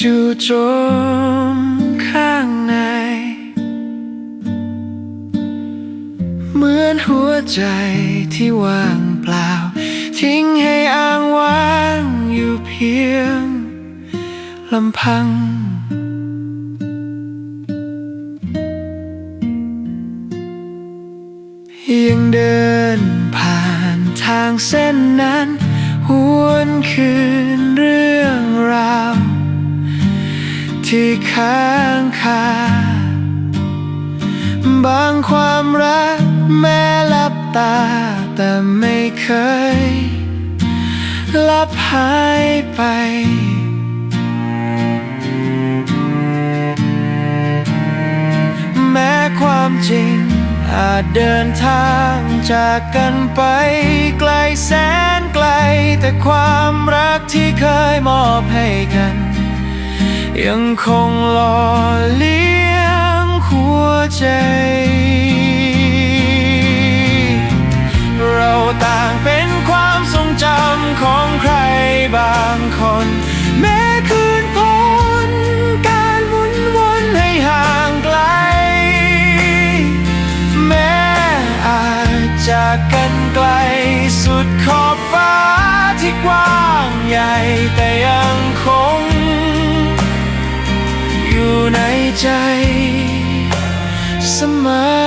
จู่โจมข้างใน เหมือนหัวใจที่ว่างเปล่า ทิ้งให้อ้างว้างอยู่เพียงลำพังยังเดินผ่านทางเส้นนั้นหวนคืน ที่ค้างคาบางความรักแม้ลับตา แต่ไม่เคยลับหายไป แม้ความจริงอาจเดินทางจากกันไป ไกลแสนไกล แต่ความรักที่เคยมอบให้กัน ยังคงหล่อเลี้ยงหัวใจ เราต่างเป็นความทรงจำของใครบางคน แม้คืนพ้นการหมุนวนให้ห่างไกล แม้อาจจากกันไกลสุดขอบฟ้าที่กว้างใหญ่ เ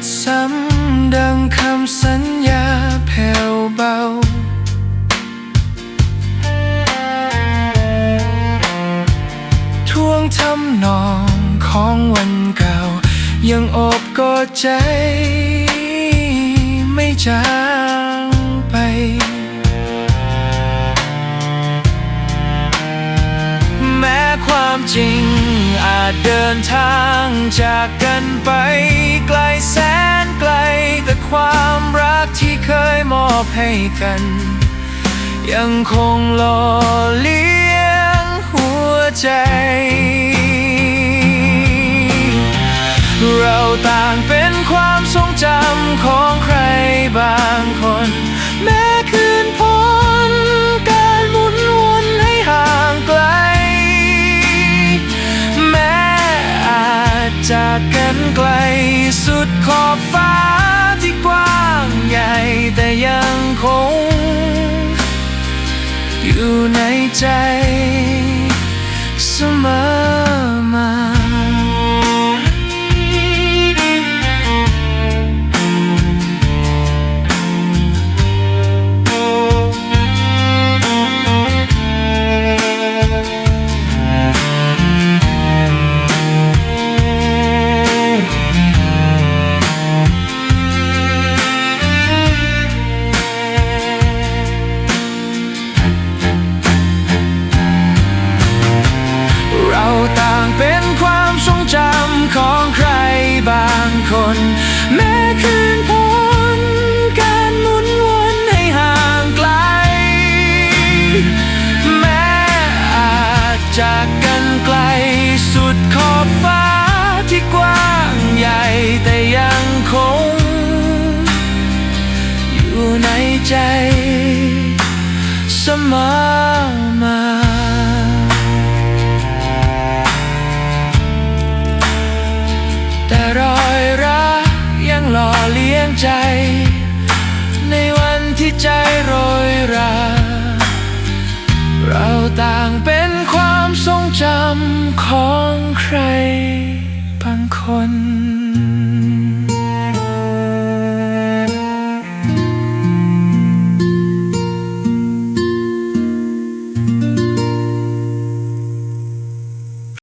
ดซ้ำดังคำสัญญาแผ่วเบาท่วงทำนองของวันเก่า ยังอบกอดใจ ไม่จางไป แม้ความจริงอาจเดินทางจากกันไป ไกลแสนไกล แต่ความรักที่เคยมอบให้กัน ยังคงหล่อเลี้ยงหัวใจ เราต่างเป็นความทรงจำของ สุดขอบฟ้าที่กว้างใหญ่แต่ยังคง อยู่ในใจเสมอ เสมอมาแต่รอยรักยังหล่อเลี้ยงใจ ในวันที่ใจโรยรา เราต่างเป็นความทรงจำของใครบางคน